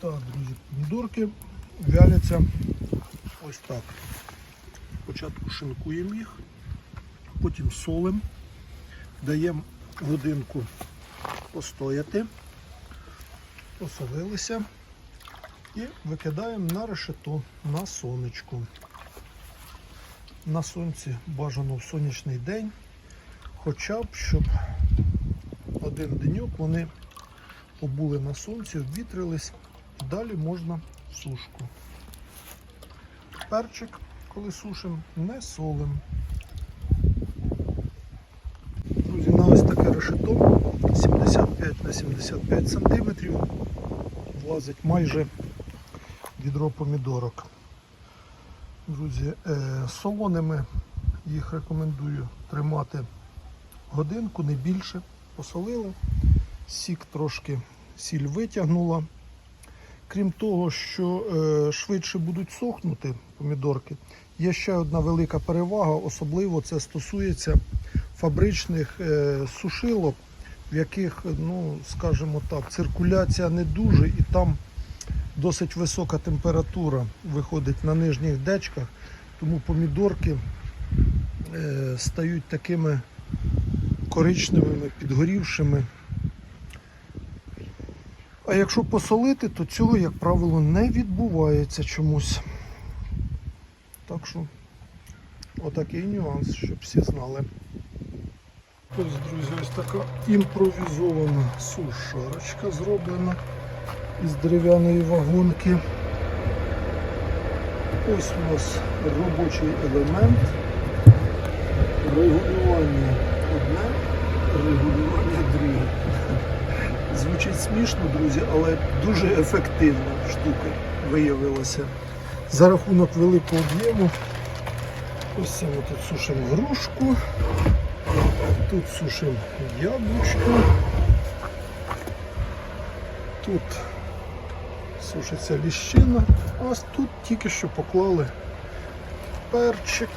Так, друзі, помідорки вяляться ось так. Спочатку шинкуємо їх, потім солимо, даємо годинку постояти, посолилися і викидаємо на решето на сонечко. На сонці бажано в сонячний день, хоча б щоб один деньок вони побули на сонці, обвітрились, далі можна сушку. Перчик, коли сушимо, не солимо. Друзі, на ось таке решето 75 на 75 сантиметрів влазить майже відро помідорок. Друзі, е, солоними їх рекомендую тримати годинку, не більше. Посолили, сік трошки сіль витягнула. Крім того, що е, швидше будуть сохнути помідорки, є ще одна велика перевага, особливо це стосується фабричних е, сушилок, в яких, ну, скажімо так, циркуляція не дуже і там досить висока температура виходить на нижніх дечках, тому помідорки е, стають такими коричневими, підгорівшими. А якщо посолити, то цього, як правило, не відбувається чомусь. Так що, отакий нюанс, щоб всі знали. Ось, друзі, ось така імпровізована сушарочка зроблена із дерев'яної вагонки. Ось у нас робочий елемент. Смішно, друзі, але дуже ефективна штука виявилася. За рахунок великого об'єму. Ось ми тут сушимо грушку, тут сушимо яблучко, тут сушиться ліщина, а тут тільки що поклали перчик.